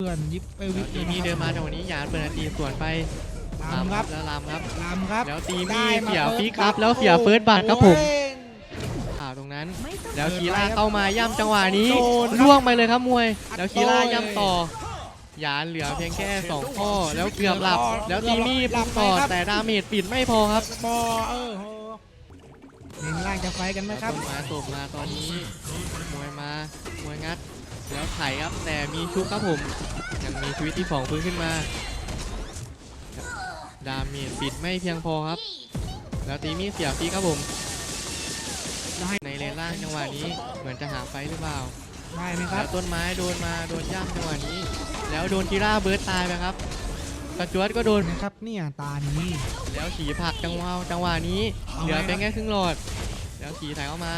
เพื่อนยิบไปวิกตีมีเดินมาจังหวะนี้หยานเปิดนาทีสวนไปลามครับแล้วลามครับลามครับ แล้วตีได้มีมาเสียเฟิร์สฟิกครับบัตรแล้วเสียเฟิร์สบัตรครับผมโอ้ยข่าวตรงนั้นไม่ต้องแล้วเดินคีร่าไปครับเข้ามาย่ำจังหวะนี้โดนครับล่วงไปเลยครับมวยอัดแล้วคีร่าโต้เลยย่ำต่อหยานเหลือเพียงแค่สองข้อ แล้วเกือบหลับเกือบแล้วตีมีหลับต่อไปครับแต่ดาเมจปิดไม่พอครับบอเออโหเล่นล่างจะไฟกันไหมครับต้นมาตบมาตอนนี้มวยมามวยงัด แล้วไถครับแต่มีชุบครับผม ยังมีชีวิตที่สองฟื้นขึ้นมา ดาเมจปิดไม่เพียงพอครับ แล้วตีมีเสียฟีครับผมในเลนล่างจังหวะนี้เหมือนจะหาไฟหรือเปล่าได้ไหมครัแล้บวต้นไม้โดนมาโดนย่ำจังหวะนี้ แล้วโดนกีร่าเบิร์ดตายไปครับกระจวดก็โดน นะครับเนี่ยตานี้ แล้วขี่ผลักจังหวะจังหวะนี้ เอาเหลือไว้เป็นแค่ครึ่งหลอด แล้วขี่ถ่ายเข้ามา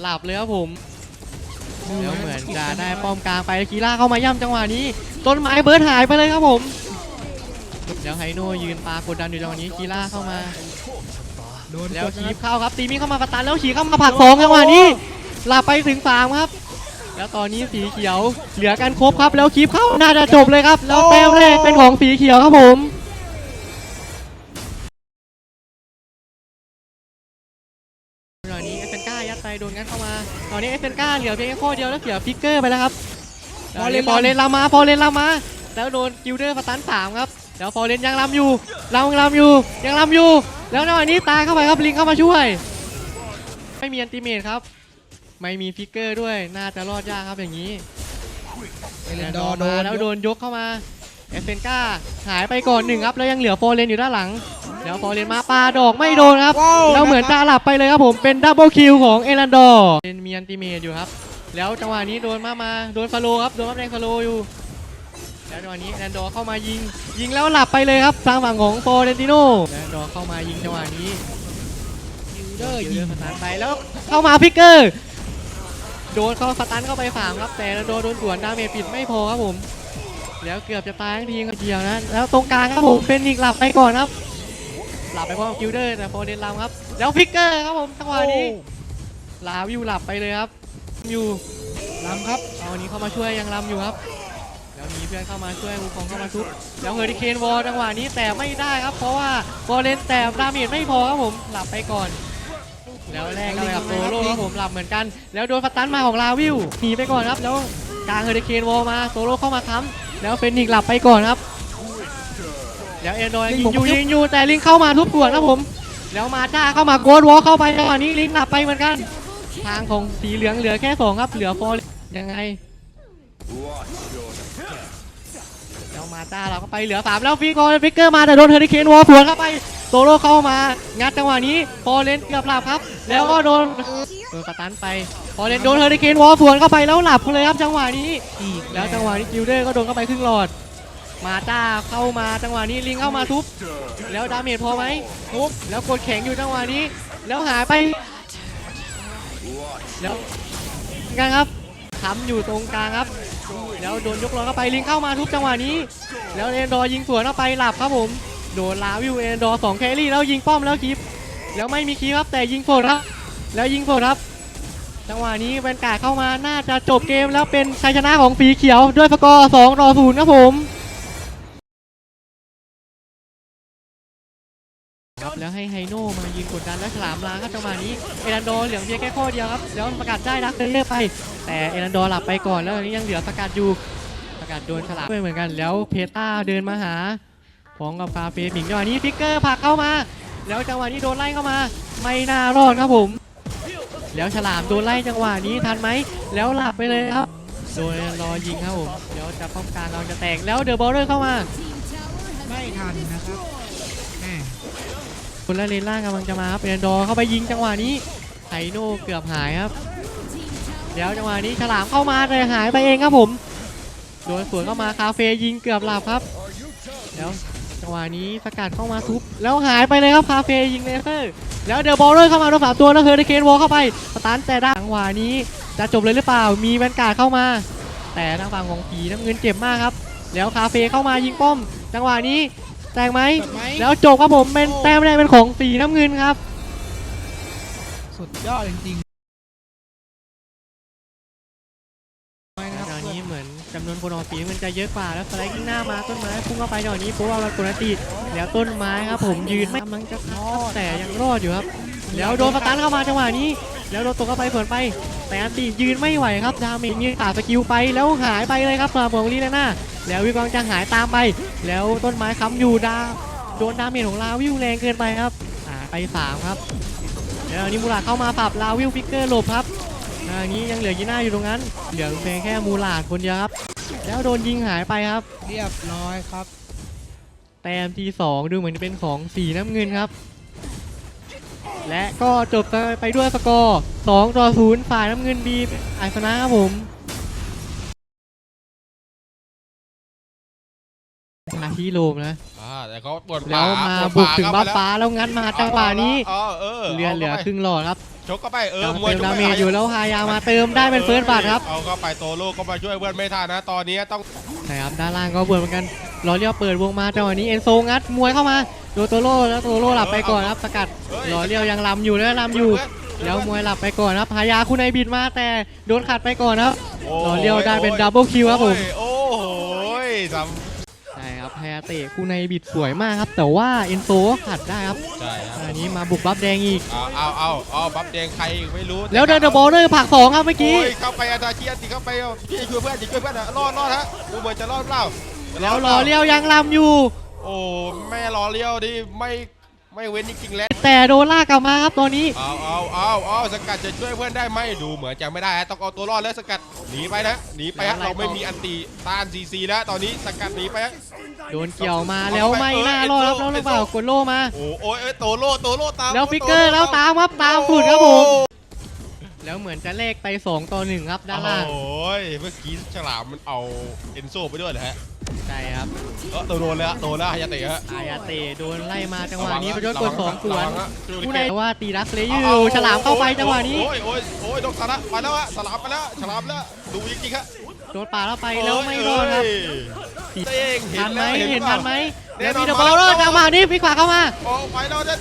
หลับเลยครับผม แล้วเหมือนจะได้ป้อมกลางไปกีร่าเข้ามาย่ำจังหวะนี้ ต้นไม้เบิร์ดหายไปเลยครับผมแล้วไฮโนยืนปากดดันอยู่จังหวะนี้กีร่าเข้ามาโดนแล้วกดขีนะบครับเข้าครับตีมีเข้ามาประตันแล้วฉีเข้ามาผลักสองจังหวะนี้หลับไปถึงสามครับ แล้วตอนนี้สีเขียวเหลือกันครบครับ แล้วคีบเข้าน่าจะจบเลยครับ แล้วแต้มแรกเป็นของสีเขียวครับผม อนนี้เอสเซนก้าเหลือเพียงแค่ข้อเดียวแล้วเสียฟิกเกอร์ไปแล้วครับฟอร์เรนฟอร์เรนลามาฟอร์เรนลามาแล้วโดนกิลเดอร์ประตันสามครับแล้วฟอร์เรนยังลำอยู่ลำลำอยู่ยังลำอยู่ แล้วจังหวะนี้ตายเข้าไปครับลิงเข้ามาช่วย ไม่มีอันติเมทครับ ไม่มีฟิกเกอร์ด้วยน่าจะรอดยากครับอย่างนี้เอเลนดอร์โดมานแล้วโดนยกเข้ามา เอฟเฟนก้าหายไปก่อนหนึ่งครับแล้วยังเหลือฟอร์เรนอยู่ด้านหลังแล้วฟอร์เรนมาปาดอกไม่โดนครับว้าวแล้วเหมือนจะหลับไปเลยครับผมเป็นดับเบิลคิวของเอรันดอร์เป็นมีอันติเมทอยู่ครับ แล้วจังหวะนี้โดนมามาโดนฟาโลครับโดนมาแดงฟาโลอยู่แล้วจังหวะนี้เอรันดอร์เข้ามายิง ยิงแล้วหลับไปเลยครับทางฝั่งของฟอร์เรนติโน่เอรันดอร์เข้ามายิงจังหวะนี้กิลเดอร์ยิยิงงสตาร์ทไปแล้วเข้ามาพิกเกอร์โดนเข้าสตันเข้าไปฝามครับแต่โดนโดนสวนดาเมจปิดไม่พอครับผม แล้วเกือบจะตายทั้งทีเดียวนะ แล้วตรงกลางครับผมเป็นอีกหลับไปก่อนครับ หลับไปพร้อมกิลเดอร์แต่โฟเดนลำครับ แล้วพิกเกอร์ครับผมจังหวะนี้ลาวิวหลับไปเลยครับอยู่ลำครับเอาอันนี้เข้ามาช่วยยังลำอยู่ครับ แล้วมีเพื่อนเข้ามาช่วยวูคองเข้ามาทุบแล้วเฮอริเคนวอลจังหวะนี้แต่ไม่ได้ครับ เพราะว่าฟอร์เรนแต่ดาเมจไม่พอครับผมหลับไปก่อน แล้วแรกกันไปกับโซโล่ครับผมหลับเหมือนกัน แล้วโดนฟัตตันมาของลาวิวหนีไปก่อนครับแล้วกลางเฮอริเคนวอลมาโซโล่เข้ามาค้ำ แล้วเฟนิกซ์หลับไปก่อนครับแล้วเอ็นโดยยิงอยู่ยิงอยู่แต่ลิงเข้ามาทุบสวนครับผม แล้วมาจ้าเข้ามาโกดวอลเข้าไปจังหวะนี้ลิงหลับไปเหมือนกัน ทางของสีเหลืองเหลือแค่สองครับเหลือฟอร์ยังไงแล้วมาจ้าเราก็ไปเหลือสามแล้วฟิกโกฟิกเกอร์มาแต่โดนเฮอริเคนวอลสวนเข้าไป โซโล่เข้ามา งัดจังหวะนี้ฟอเรนเกือบหลับครับ แล้วก็โดนโดนสตันไปฟอเรนโดนเฮอริเคนวอลสวนเข้าไปแล้วหลับเลยครับจังหวะนี้อีกแล้วจังหวะนี้กิลเดอร์ก็โดนเข้าไปครึ่งหลอด มาจ้าเข้ามาจังหวะนี้ลิงเข้ามาทุบ แล้วดาเมจพอไหมทุบแล้วกดแข็งอยู่จังหวะนี้ แล้วหายไป แล้วกันครับค้ำอยู่ตรงกลางครับ แล้วโดนยกล้อเข้าไปลิงเข้ามาทุบจังหวะนี้ แล้วเอนดอร์ยิงสวนเข้าไปหลับครับผม โดนลาวิวเอนดอสองแครี่แล้วยิงป้อมแล้วคลิปแล้วไม่มีคีปครับแต่ยิงโฟดครับแล้วยิงโฟดครับ จังหวะนี้แวนการ์ดเข้ามาน่าจะจบเกมแล้วเป็นชัยชนะของสีเขียวด้วยสกอร์2ต่อ0ครับผมครับแล้วให้ไฮโน่มายืนกดดันและฉลามล้างครับจังหวะนี้เอรันโดเหลืองเพียงแค่ข้อเดียวครับแล้วประกาศได้รักเรื่อยไป แต่เอรันโดหลับไปก่อนแล้วตอนนี้ยังเหลือประกาศอยู่ประกาศโดนฉลามด้วยเหมือนกันแล้วเพต้าเดินมาหา พร้อมกับคาเฟ่หมิงจังหวะนี้ฟิกเกอร์ผักเข้ามา แล้วจังหวะนี้โดนไล่เข้ามา ไม่น่ารอดครับผม แล้วฉลามโดนไล่จังหวะนี้ทันไหม แล้วหลับไปเลยครับ โดนรอยิงครับผมเดี๋ยวจะป้องกันเราจะแตกแล้วเดอะบอลเลอร์เข้ามา ไม่ทันนะครับแม่คนละเลนล่างกำลังจะมาครับเอรันดอร์เข้าไปยิงจังหวะนี้ไฮโน่เกือบหายครับ แล้วจังหวะนี้ฉลามเข้ามาแต่หายไปเองครับผม โดนสวนเข้ามาคาเฟ่ยิงเกือบหลับครับ แล้ว จังหวะนี้สกัดเข้ามาทุบแล้วหายไปเลยครับคาเฟ่ยิงเลเซอร์แล้วเดอะบอลเลอร์เข้ามาโดนสามตัวแล้วเฮอร์เคนวอลเข้าไปสตาร์ทแต่ด้านจังหวะนี้จะจบเลยหรือเปล่ามีแวนการ์ดเข้ามา แต่ทางฝั่งของผีน้ำเงินเจ็บมากครับ แล้วคาเฟ่เข้ามายิงป้อม จังหวะนี้แตกไหมจบไหมแล้วจบครับผมเป็นแต้มแรกเป็นของสีน้ำเงินครับ สุดยอดจริง จำนวนคนออกสีมันจะเยอะกว่าแล้วสไลด์ข้างหน้ามาต้นไม้พุ่งเข้าไปจังหวะนี้เพราะว่ามันกดอันติแล้วต้นไม้ครับผมยืนไม่กำลังจะรอดแต่ยังรอดอยู่ครับ แล้วโดนสตันเข้ามาจังหวะนี้ แล้วโดนตกเข้าไปสวนไป แต่อันติยืนไม่ไหวครับดาเมจมีขาดสกิลไปแล้วหายไปเลยครับสำหรับของลีน่าแล้ววิวกำลังจะหายตามไป แล้วต้นไม้ค้ำอยู่ดาโดนดาเมจของลาวิวแรงเกินไปครับอ่าไปสามครับแล้วอันนี้มูลาดเข้ามาปรับลาวิวฟิกเกอร์หลบครับอ่าอันนี้ยังเหลือยีน่าอยู่ตรงนั้น เหลือเพียงแค่มูลาดคนเดียวครับ แล้วโดนยิงหายไปครับ เรียบร้อยครับ แต้มที่สองดูเหมือนจะเป็นของสีน้ำเงินครับ และก็จบไปด้วยสกอร์2ต่อ0ฝ่ายน้ำเงินดีอาชนะครับผมมาที่โลมนะอ่าแต่เขาปวดแล้วมาปวดบุกถึงเข้บ้าไปฟ้าแล้วงัดมาจังหวะนี้อ๋อเออเลือดเหลือครึ่งหลอดครับ ชกเข้าไปเออกำลังมวยเติมชกดาไปเมจอยู่แล้วฮายามาเติมได้เป็นเฟิร์สบัตครับเอาเข้าไปโตโลก็มาช่วยเพื่อนไม่ทันนะตอนนี้ต้องใช่ครับด้านล่างก็เปิดเหมือนกันรอเลี้ยวเปิดวงมาจังหวะนี้เอนโซงัดมวยเข้ามาโดนโตโร่แล้วโตโร่หลับไปก่อนครับสกัดเฮ้ยรอเลี้ยวยังลำอยู่แล้วลำอยู่แล้วมวยหลับไปก่อนครับหายาคุณไอบิดมาแต่โดนขัดไปก่อนครับโอ้รอเลี้ยวได้เป็นดับเบิลคิวครับผมโอ้โหท ใช่ครับไฮอาเตะคุณไอบิดสวยมากครับ แต่ว่าเอนโซก็ขัดได้ครับำใช่ครับอันนี้มาบุกบัฟแดงอีกเอาเอาเอาเอาบัฟแดงใครอีกไม่รู้แล้วเดินเดอะบอลเลอร์ผักสองครับเมื่อกี้โอ้ยเข้าไปอาตาเชียนติเข้าไปเอาพี่ช่วยเพื่อนดิช่วยเพื่อนนะรอดรอดฮะดูเหมือนจะรอดเปล่าแล้วรอเลี้ยวยังลำอยู่ โอ้แม่รอเลี้ยวดิไม่ ไม่เว้นจริงๆแล้วแต่โดนลากกลับมาครับตอนนี้ เอาเอาเอาเอาสกัดจะช่วยเพื่อนได้ไหมดูเหมือนจะไม่ได้ฮะต้องเอาตัวรอดแล้วสกัดหนีไปนะหนีไปฮะเราไม่มีอันตีต้านซีซีแล้วตอนนี้สกัดหนีไปฮะ โดนเกี่ยวมาแล้วไม่น่ารอดครับแล้วหรือเปล่ากดโล่มา โอ้โอ้ยเอ้ยโตโลโตโลตามแล้วฟิกเกอร์แล้วตามครับตามสุดครับผมแล้วเหมือนจะเลขไป2ต่อ1ครับด้านล่าง โอ้ยเมื่อกี้ฉลามมันเอาเอนโซไปด้วยเหรอฮะ ใช่ครับเออโดนแล้วโดนแล้วฮายาเตะฮะ อายาเตะโดนไล่มาจังหวะนี้ประยชน์กดสองสวนระงฮะ ผู้ใดว่าตีรักเลยูฉลามเข้าไปจังหวะนี้โอ้ยโอ้ยโอ้ยโดนสาระไปแล้วฮะสลามไปแล้วฉลามแล้วดูจริงๆฮะโดนป่าแล้วไปแล้วไม่รอดครับเอ้ยตัวเองเห็ทันนไหมแล้วเห็นปทัล่านไหมแน่เดี๋ยวนอนมีเดอะบอลเลอร์จังหวะนี้พลิกขวาเข้ามา โอ้ไปแล้วเด็ด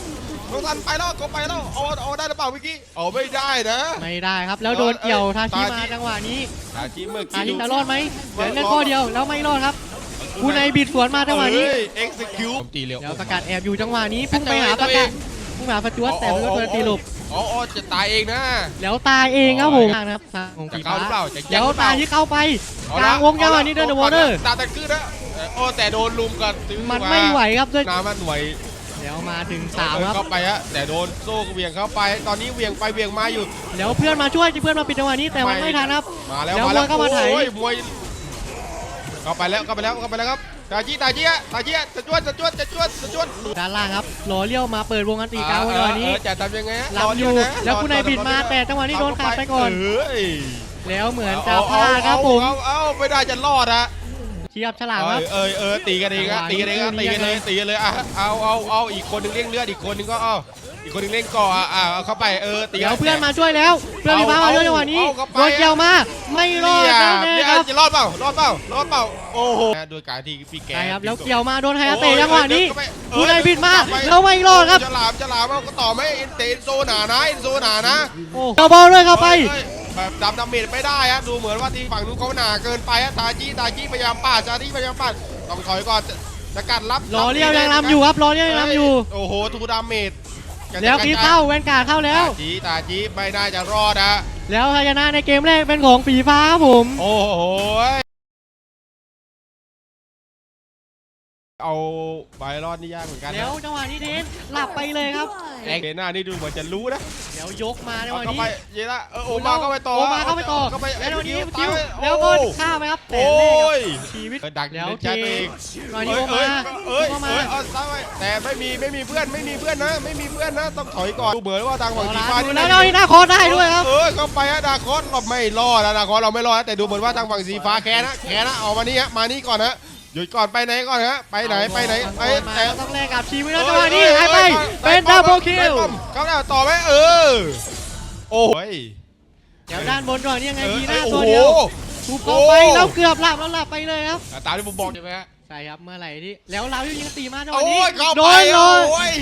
น้องทันไปแล้วก็ไปแล้วเอาเอาได้หรือเปล่าเมื่อกี้เอาไม่ได้นะ ไม่ได้ครับแล้วโดนเกี่ยวทาชิมาจังหวะนี้ทาชิเมื่อทากี้ชิจะรอดไหมเหลือเล่นข้อเดียวแล้วไม่รอดครับ ผู้ในบิดสวนมาจังหวะนี้ เอ็กซ์คิวตีเร็วแล้วสกัดแอบอยู่จังหวะนี้พุ่งไปหาประกาศพุ่งไปหาประจวดแต่ประจวดโดนตีหลบอ๋ออ๋อจะตายเองนะ แล้วตายเองครับผมนะครับทางของจะสีเข้าฟ้าหรือเปล่าจะแย่แล้งวหรือเปตาล่าที่เข้าไปเอากละลางวงจังหวะนี้เดินเดอะวอเตอร์ตาตะกือนะโอ้แต่โดนลุมกันตื้อมันไม่ไหวครับด้วยน้ำมันไหวแล้วมาถึงสามครับเข้าไปฮะแต่โดนโซ่เหวี่ยงเข้าไป ตอนนี้เหวี่ยงไปเหวี่ยงมาอยู่ แล้วเพื่อนมาช่วยเพื่อนมาปิดจังหวะนี้แต่มันไม่ทันครับ มาแล้วแล้วมาแล้วมวยเข้ามาไถโอ้ยมวย เข้าไปแล้วเข้าไปแล้วเข้าไปแล้วครับตาจีตาจีอะตาจีอะจะจวดจะจวดจะจวดจะจวดด้านล่างครับรอเลี้ยวมาเปิดวงกันตีกลางจังหวะนี้เออจะทำยังไงฮะลำอยู่รเนะแล้วคุณนายบิดมารอแต่จังหวะนี้โดนขาดไปก่อนเอ้ยแล้วเหมือนจะพลาดครับผมเอาเอาเอาไม่ได้จะรอดอะเชียบฉลามครับเอ้ยเอ้ยเออตีกันเองอะตีกันเองอะตีกันเลยตีกันเลยอะเอาเอาเอาอีกคนหนึงเลี้ยงเลือดอีกคนหนึงก็เอา อีกคนหนึงเล่นก่ออะอะเอาเข้าไปเออตีเดี๋ยวเพื่อนมาช่วยแล้ว เพื่อนมีฟ้ามาช่วยจังหวะนี้เอาเข้าไปโดนเกี่ยวมาไม่รอดเนี่ยแน่เนี่ยๆครับจะรอดเปล่ารอดเปล่ารอดเปล่าโอ้โหโดยการที่พี่แก ใช่ครับแล้วเกี่ยวมาโดนไฮอาเตะจังหวะนี้โอ้ยคุณนายบิดมาเออแล้วไม่รอดครับฉลามฉลามเอาก็ต่อไม่เอ็นเตนโซหนานะเอ็นโซหนานะโอ้เจ้าบอลด้วยเข้าไปเอ้ยแบบดำดาเมจไม่ได้ฮะดูเหมือนว่าที่ฝั่งนู้นเขาหนาเกินไปฮะตาจี้ตาจี้พยายามปาดจาจี้พยายามปาดต้องถอยก่อนจะจะกัดรับรอเลี้ยวยังลำอยู่ครับรอเลี้ยวยังลำอยู่โอ้โหทูดาเมจ แล้วกีเข้าแวนการ์ดเข้าแล้ว ตาจี้ตาจี้ไม่น่าจะรอดฮะแล้วชัยชนะในเกมแรกเป็นของฝีฟ้าครับผม โอ้โห เอาใบรอดนี่ยากเหมือนกันแล้วนะจังหวะนี้เดนหลับไปเลยครับแองเดน่านี่ดูเหมือนจะรู้นะแล้วยกมาจังหเอาวะเข้านี้ไปเยละเออโอมาเข้าไปต่อโอมาเข้าไปต่อเข้าไปแล้วจังหวะนี้คิวคิวตายแล้วก็ฆ่าไปครับแต่โอ้แรกยกับชีวิตเออดักแล้วเล่นเคแชทตัวเองตอนนี้โอเอ้มายเอ้ยโอเอ้มายเอาซ้ายไว้แต่ไม่มีไม่มีเพื่อนไม่มีเพื่อนนะ ไม่มีเพื่อนนะต้องถอยก่อนดูเหมือนว่าทางขอฝั่งทีลาฟ้าดูนี่แล้วนี่หน้าคอได้ด้วยครับ เออเข้าไปฮะดาคอนเราไม่รอดนะดาคอนเราไม่รอดนะแต่ดูเหมือนว่าทางฝั่งสีฟ้าแคนะแคนะเอามานี่ฮะมานี่ก่อนนะ หยุดก่อนไปไหนก่อนฮะไปไหนไปไหนไปไอ้มาแต่ต้องแลกกับชีวิตแล้วจังหวะนี้หายไปเป็นดับเบิลคิวเขาได้ต่อไหมเออโอ้ยเดี๋ยวด้านบนก่อนนี่ยังไงเออทีหน้าโอ้ตัวโหเดียวทุบเข้าไปโอ้แล้วเกือบหลับแล้วหลับไปเลยครับตามที่ผมบอกใช่ไหมฮะใช่ครับเมื่อไหร่ที่แล้วเรายิงตีมาจังหวะโอ้นี้ยเข้าโดไปนเลโอ้ยย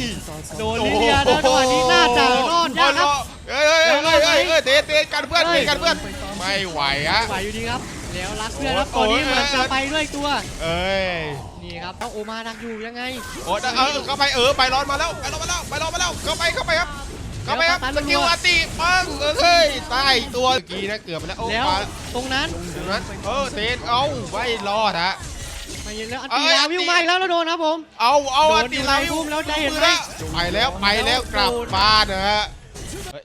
โดนลิเดียแล้วจังหวะนี้น่าจะรอดยากครับเอ้ยเอ้ยเอ้ยเอ้ยเอ้ยเตะเตะกันเพื่อนเตะกันเพื่อนไม่ไหวฮะไหวอยู่ดีครับ แล้วรักเพื่อนครับตอนนี้เหมือนจะไปด้วยตัว เอ้ย นี่ครับต้องโอมาดักอยู่ยังไงโอ้ยเออเข้าไปเออไปร้อนมาแล้วไปร้อนมาแล้วไปร้อนมาแล้วเข้าไปเข้าไปครับเข้าไปครับสกิลอาติปังเออเฮ้ยตายอีกตัวเมื่อกี้นะเกือบไปแล้วโอ้แล้วมาตรงนั้นตรงนั้นเออเตนเอาไม่รอดฮะ มาเย็นแล้วอันเอ้ตียลาวิวมาอีกแล้วแล้วโดนครับผม เอาเอาโดนอันตีลาดีไลน์วิพุ่มแล้วจะเห็นไหม ไปแล้วไปแล้วกลับบ้านนะฮะ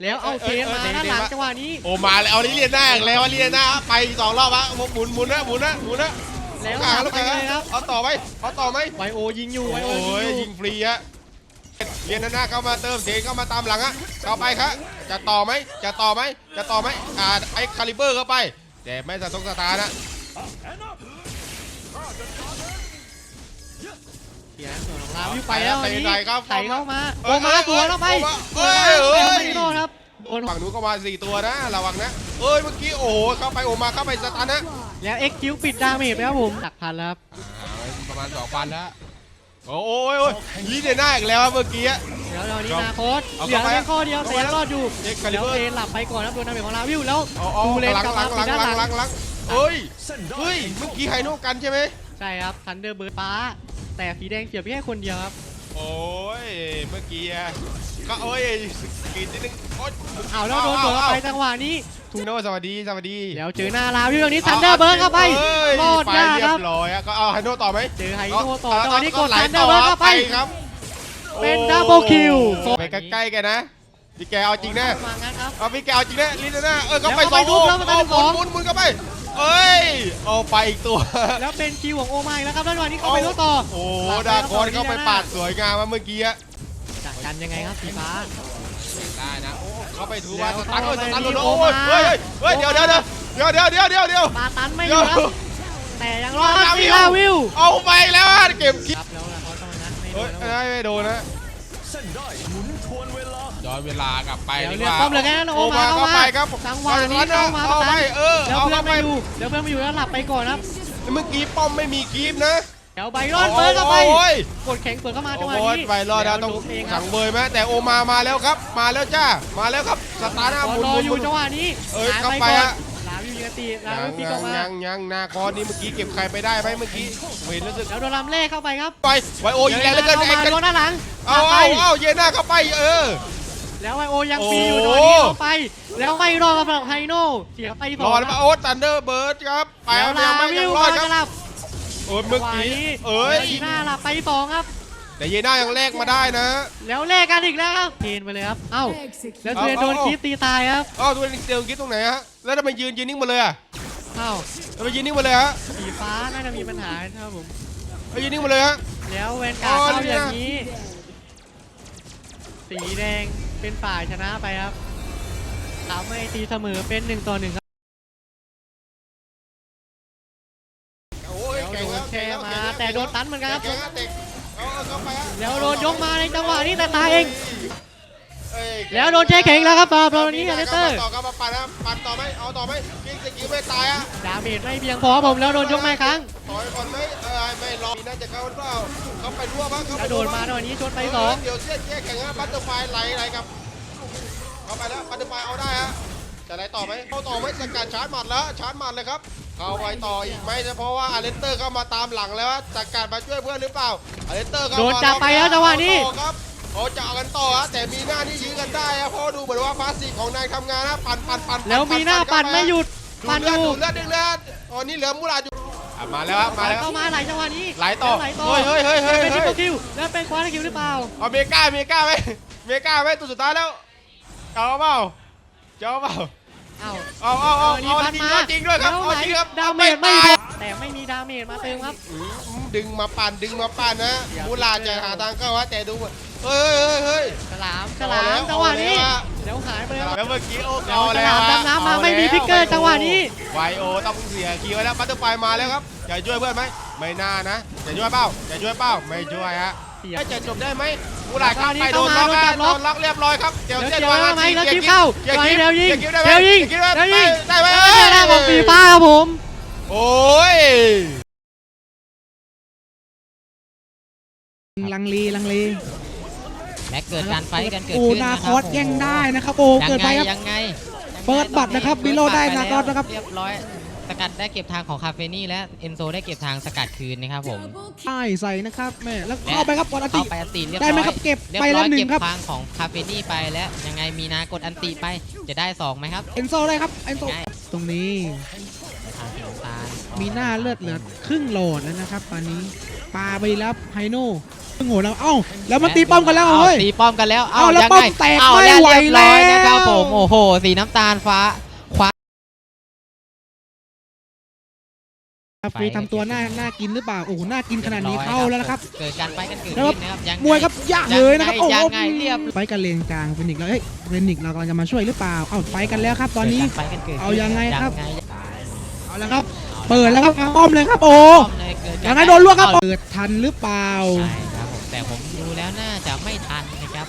แล้วเอาเทนมาด้านหลังจังหวะนี้ โอ้มาแล้วเอาลิเลียนหน้าอีกแล้วลิเลียนหน้าไปสองรอบฮะหมุนหมุนนะหมุนนะหมุนนะแล้วกลางหาแล้วไปกันเลยครับเอาต่อไหมเอาต่อไหมไวโอยิงอยู่ไวโอ้โอยิงยอยิยู่งฟรีฮะเลียนหน้าเข้ามาเติมเทนเข้ามาตามหลังฮะเข้าไปครับจะต่อไหมจะต่อไหมจะต่อไหมอ่าไอ้คาลิเบอร์เข้าไป แต่ไม่สะทกสะตาร์นะ เสียส่วนของลาวิวไปแล้วอันนี้ไปไหนครับไถเข้ามาเอ้โอยมาตัวแล้วไปเอ้ยเอ้ยแต่ไม่โดนครับโดนฝั่งนู้นก็มาสี่ตัวนะระวังนะเอ้ยเมื่อกี้โอ้โหเข้าไปโอมาเข้าไปสตันนะแล้วเอ็กคิวปิดดาเมจไปครับผมหลักพันแล้วครับอ่าประมาณสองพันแล้วโอ้ยโอ้ยลิเลียนหน้าอีกแล้วครับเมื่อกี้แล้วตอนนี้เอานาโคตเอาเหลือเข้าไปเพียงข้อเดียวแต่ยังรอดอยู่เอ็กคาลิแล้วเบอร์เทนหลับไปก่อนครับโดนดาเมจของลาวิวแล้วเอาเอาดูเลนหลังกลับหลัมางหลัปิดงด้านหหลัลังงหลังหลังเฮ้ยเฮ้ยเมื่อกี้ไฮโน่กันใช่ไหมใช่ครับทันเดอร์เบิร์ดฟ้า แต่สีแดงเสียบแค่คนเดียวครับ โอ้ย เมื่อกี้อะก็โอ้ยกรีดนิดนึงโอ๊ยเอาแล้วโดนสวนเข้าไปจังหวะนี้ ทูโน่สวัสดีสวัสดีแล้วเจอหน้าลาวิวตรงนี้ทันเดอร์เบิร์ดเข้าไปเอ้ยรอดไปยากเรีคยรับบร้อยอะก็เอาไฮโน่ต่อไหมเจอไฮโนต่อจังหวะนี้กดไหลทันเดอร์เบิร์ดเข้าไปครับเป็นโอ้ double kill ไปใกล้ๆกันนะพี่แกเอาจริงนะมางั้นครับเอาพี่แกเอาจริงนะลินนะเออเข้าไปแล้วสองเข้าไปทุบแล้วมันเอาเป็นสองหมุนหมุนเข้าไป เอ้ย เอาไปอีกตัว แล้วเป็นคิวของโอมาอีกแล้วครับแล้วจังหวะนี้เข้าไปรู้ต่อโอ้ดาคอนเข้าไปปาดสวยงามมาเมื่อกี้อะจัดกันยังไงครับสีฟ้า ได้นะ โอ้เข้าไปถูว่าแล้วสตันเลยสเข้าไปตันเลยมีโอ้ยโอมาเฮ้ยเฮ้ยเดี๋ยวเดี๋ยวเดี๋ยวเดี๋ยวเดี๋ยวเดี๋ยวเดี๋ยวปาตันไม่อยู่ครับ แต่ยังรอดครับซีลาวิว เอาไปแล้วอะเก็บคิดครับแล้วล่ะเขาต้องนัดไม่โดเฮ้ยนนะไม่โดนนะ ย้อนเวลากลับไปเดี๋ยวดีเรืกอว่าป้อมเหลือแค่นั้นโอมาเข้าเข้ามาไปครับจังหวะนี้เอาเข้ามาเอาประไปตันเออแล้วเอาเพื่อนเข้าไปไม่อยู่เดี๋ยวเพื่อนไม่อยู่แล้วหลับไปก่อนครับเมื่อกี้ป้อมไม่มีคีฟนะเดี๋ยวไบรอนเบิร์ดเข้าไปโอ้ยกดแข็งเปิดเข้ามาจังหวะโอ้ยนี้ไปรอดแล้วแล้ต้วองล้มเองครัสั่บงเบยไหมแต่โอมามาแล้วครับ มาแล้วจ้ามาแล้วครับสตาร์ทหน้าหมุนรอหมุนอหยู่มุนจังหวะนี้เอ้ยหายเข้าไปไป ก่อนอะลาวิวยิงตีลายัวิงวฟิกยัอองกมายังยังนาคอนนี่เมื่อกี้เก็บใครไปได้ไหมเมื่อกี้ไม่รู้สึกแล้วโดนลำเล่เข้าไปครับไปไวโอยิงแรงเหลือเกินเข้าไอ้มากันโดนด้านหลังเอาไปเอาเอาเยน่าเข้าไปเออ แล้วไวโอยังปีอยู่โอ้โดนนี้เข้าไป แล้วไม่รอดกับฝั่งไฮโน่เสียไปสรองอดมาโอ๊ตตันเดอร์เบิร์ดครับไปแล้วยัลางไม่วิยังวรอดกำลังครับจะหลับโอ้ยเมื่อกี้จังหวะนี้เอ้ยแล้วทีหน้าหลับไปสองครับ แต่เยน่ายังแลกมาได้นะ แล้วแลกกันอีกแล้วครับเทนไปเลยครับเอ้าแล้วเทนโดนคีบตีตายครับอ้าวตัวเดียวคิดตรงไหนฮะ แล้วทำไมยืนยืนนิ่งหมาเลยอะเอ้าทำไมยืนนิ่งหมาเลยฮะสีฟ้าน่าจะมีปัญหาครับผมทำไมยืนนิ่งหมาเลยฮะ แล้วแวนการ์ดโอ้ยเข้าเนี่ยอย่างนี้สีแดงเป็นฝ่ายชนะไปครับทำให้ตีเสมอเป็นหนึ่งต่อหนึ่งครับ โอ้ยแล้วเก่งโดแล้นวแชเก่งร์ล้วมาเก่งล้วแต่โดนตันเหมือนกันครับ เก่งแล้วเด็กเอาเอาเข้าไปฮะแล้วโดนยกมาในจังหวะนี้แต่ตายเองเอ้ย แล้วโดนแช่แข็งแล้วครับสำหรับตอนนี้อเลสเตอร์ต่อครับมาปั่นนะปั่นต่อไหมเอาต่อไหมยิงสกิลไม่ตายอะดาเมจไม่เพียงพอผมแล้วโดนยกมาอีกครั้งต่อยก่อนไหมเออไม่รอน่าจะเข้าหรือเปล่าเขาไปรั่วบ้างเขากไประโดรั่วดมาบ้างในวันนี้ชนไปสองเดี๋ยวเสี้ยนแยกแข่งนะบัตเตอร์ไฟไหลไหลกับเข้าไปแล้วบัตเตอร์ไฟเอาได้ฮะจะไหลต่อไหมเข้าต่อไหมสกัดชาร์จหมัดแล้วชาร์จหมัดเลยครับเข้าไปต่ออีกไหมเพราะว่าอาเลนเตอร์เข้ามาตามหลังแล้วฮะสกัดมาช่วยเพื่อนหรือเปล่าอาเลนเตอร์เข้ามาโดนจับไปแล้วจังหวะนี้ ต่อครับเขาจะเอากันต่อฮะแต่มีหน้าที่ยื้อกันได้ฮะเพราะดูเหมือนว่าฟาสติกของนายทำงานนะปั่นปั่นปั่นแล้วมีหน้าปั่นไม่หยุดดูปั่นเลืออดยู่ดูเลือดดึงเลือดตอนนี้เหลือมูราอยู่อะมาแล้วครับมาแล้วเข้ามาไหลจังหวะนี้ไหลต่อไหลต่อเฮ้ยเฮ้ยเฮ้ยเฮ้ยเป็นเฮ้ทิปยเปิลคิวแล้วเป็นควอเตอร์คิวหรือเปล่าเอาเมกาเมกาไหมเมกาไหมตัวสุดท้ายแล้วเอาเปล่าเจ้าเปล่าเอ้าเอาเอาเอานี่เอาพันจริงมาด้วยจริงด้วยครับแล้วเอาไหนจริงครับดาเมจไม่ตายพอแต่ไม่มีดาเมจมาเติมครับอืมดึงมาปั่นดึงมาปั่นนะเดี๋ยวมูลาจะหาทางเข้าฮะแต่ดู เหมือนเฮ้ยเฮ้ยเฮ้ย ฉลามฉเอาลาแล้มวจังหวะนี้เอาแล้วอะแล้วหายไปแล้วแล้วเมื่อกี้โอ้แล้วเอาแล้วฉลามดำน้ำมาเอไม่มีแล้วพิกเกอร์จังหวะนี้ไวโอต้องเสียคีย์ไว้แล้วบัตเตอร์ไฟมาแล้วครับจะช่วยเพื่อนไหมไม่น่านะจะช่วยเปล่าจะช่วยเปล่าไม่ช่วยฮะเสียให้จะจบได้ไหมมูลาเข้าไปเข้าโดนมาล็อกโดนจัฮะบโดล็อกนล็อกเรียบร้อยครับเดี๋ยวแล้วเส้นเดี๋ยววางทำไมแล้วกีจิ๊ยบร์เข้ากียร์ตอนนี้กีเดี๋ยวยิงกีร์ได้ไหมเดี๋ยวยิงกีร์ได้ไหมเดี๋ยวยิงได้ไหมแล้วไม่ได้ของฟีฟ้าครับผมโอ้ย ลังลีลังลีและ เกิดการไฟท์กันเกิดโอ้ขึ้นนานะคครัอบสแย่งได้นะครับ โอ้ยังเกิดไงไปครับยังไงเปิดบัตรนะครับเปิบิโลได้นาคอสนะครับ เรียบร้อยสกัดได้เก็บทางของคาเฟนี่และเอนโซได้เก็บทางสกัดคืนนะครับผม ใช่ใส่นะครับแม่แล้วเข้าไปครับบอลอันติ เข้าไปอันติเรียบร้ได้อยไหมครับเก็บเรียบไปร้แล้อวยหนึ่เก็งบครับทางของคาเฟนี่ไปแล้วยังไงมีนากดอันติไปจะได้สองไหมครับเอนโซได้ครับเอนโซง่ายตรงนี้ทางสีน้ำตาลมีหน้าเลือดเหลือครึ่งโหลดแล้วนะครับตอนนี้ปาไปแล้วไฮโน่ ครึ่งโหลดแล้วเอ้าแล้วมันตีป้อมกันแล้วเอ้าเฮ้ยตีป้อมกันแล้วเอาแล้วยังป้อไงมแตกเอาไม่แล้วไหวเรียบร้อยแล้วนะครับผมโอ้โห สีน้ำตาลฟ้าคว้าครับฟรีทำตัวหน้าน่ากินหรือเปล่าโอ้โหน่ากินขนาดนี้เข้าแล้วนะครับเกิดการไฟกันเกิดแล้วขึ้นนะครับยังไงมวยครับยากเลยนะครับโอ้โหยังไงเรียบไฟกันเลนกลางเฟนิกซ์แล้วเฮ้ยเฟนิกซ์เรากำลังจะมาช่วยหรือเปล่าเอ้าไฟกันแล้วครับ ตอนนี้เกิดการไฟกันเกิดขึ้นเอายังไงครับยังไงเอาแล้วครับ เปิดแล้วครับป้อมเลยครับโอ้ป้อมเลยเกิดการยังไงโดนลวกครับเปิดทันหรือเปล่าใช่ครับผม แต่ผมดูแล้วน่าจะไม่ทันนะครับ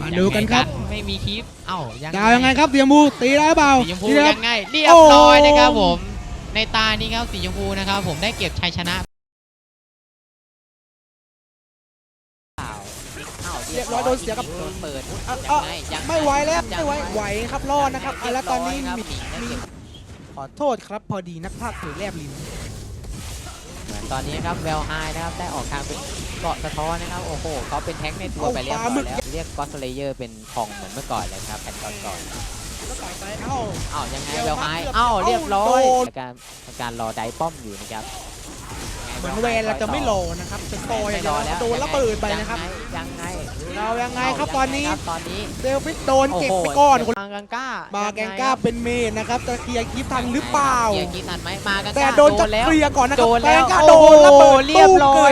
มาดูกันครับ ไม่มีคลิป เอ้ายังดาวยังไงครับเดียมูตีได้หรือเปล่าสีชมพูตีได้ครับยังไงเรียบร้อยนะครับผม ในตานี้ครับสีชมพูนะครับ ผมได้เก็บชัยชนะเรียบร้อยโดนเสียกับโดนเปิดอะยัอะงไงยังงไม่ไหวแล้วยังไม่ไหวงไหวครับรอดนะครับอะแล้วตอนนี้เรียบร้ยครับมีหญิงได้เก็บขอโทษครับพอดีนักพากย์ถือแลบลิ้นเหมือน ตอนนี้ครับเวลไฮนะครับได้ออกทางเป็นเกาะสะท้อนนะครับโอ้โหเขาเป็นแท็กในตัวไปเรียบร้อยแล้วเรียกก็อสเลเยอร์เป็นทองเหมือนเมื่อก่อนเลยครับแผ่นก่อนก่อนก็ต่อยไปเอ้าอ้าวยังไงเดี๋เวยวลไฮครับอ้าวเรียบร้อยโดนการการรอไดป้อมอยู่นะครับ เหมือนเวรเราจะไม่โหลนะครับจะโตอย่างเดียวโดนระเบิดไปนะครับยังไงเรายังไงครับตอนนี้ครับตอนนี้เดวิดโดนโอ้เก็บโหไปก่อนคนมากังก้ามามาแกงก้าเป็นเมนนะครับจะเคลียร์คลิปทันหรือเปล่าเคลียร์คลิปทันไหมมากังก้าแต่โดนจับแล้วเคลียร์ก่อนนะครับโดนแล้วแกงก้าโอ้โดโหนระเบิดเรียบร้อยตู้มเกิด